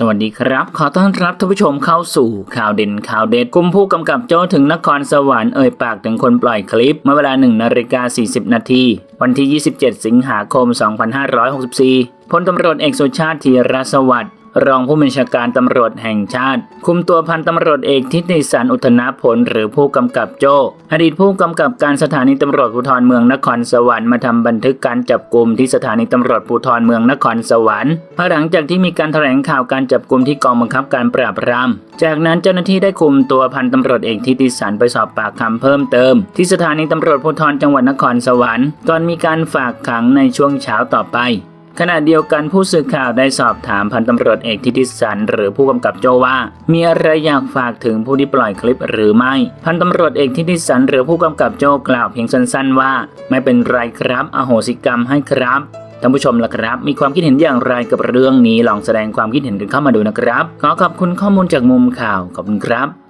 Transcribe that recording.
สวัสดีครับ ขอต้อนรับท่านผู้ชมเข้าสู่ข่าวเด่นข่าวเด็ดกุมผู้กำกับโจ้ถึงนครสวรรค์เอ่ยปากถึงคนปล่อยคลิป เมื่อเวลา1นาฬิกา40 นาทีวันที่ 27 สิงหาคม 2564พลตำรวจเอกสุชาติธีรสวัสดิ์ รองผู้บัญชาการตำรวจแห่งชาติ คุมตัวพันตำรวจเอกทิติสันอุทนาผลหรือผู้กำกับโจ้อดีตผู้กำกับการสถานีตำรวจภูธรเมืองนครสวรรค์มาทำบันทึกการจับกลุ่มที่สถานีตำรวจภูธรเมืองนครสวรรค์ภายหลังจากที่มีการแถลงข่าวการจับกลุ่มที่กองบังคับการปราบปราม จากนั้นเจ้าหน้าที่ได้คุมตัวพันตำรวจเอกทิติสันไปสอบปากคำเพิ่มเติม ที่สถานีตำรวจภูธรจังหวัดนครสวรรค์ก่อนมีการฝากขังในช่วงเช้าต่อไป ขณะเดียวกันผู้สื่อข่าวได้สอบถามพันตำรวจเอกทิติสันหรือผู้กำกับโจว่า มีอะไรอยากฝากถึงผู้ที่ปล่อยคลิปหรือไม่ พันตำรวจเอกทิติสันหรือผู้กำกับโจกล่าวเพียงสั้นๆว่า ไม่เป็นไรครับ อโหสิกรรมให้ครับท่านผู้ชมล่ะครับ มีความคิดเห็นอย่างไรกับเรื่องนี้ลองแสดงความคิดเห็นกันเข้ามาดูนะครับ ขอขอบคุณข้อมูลจากมุมข่าวขอบคุณครับ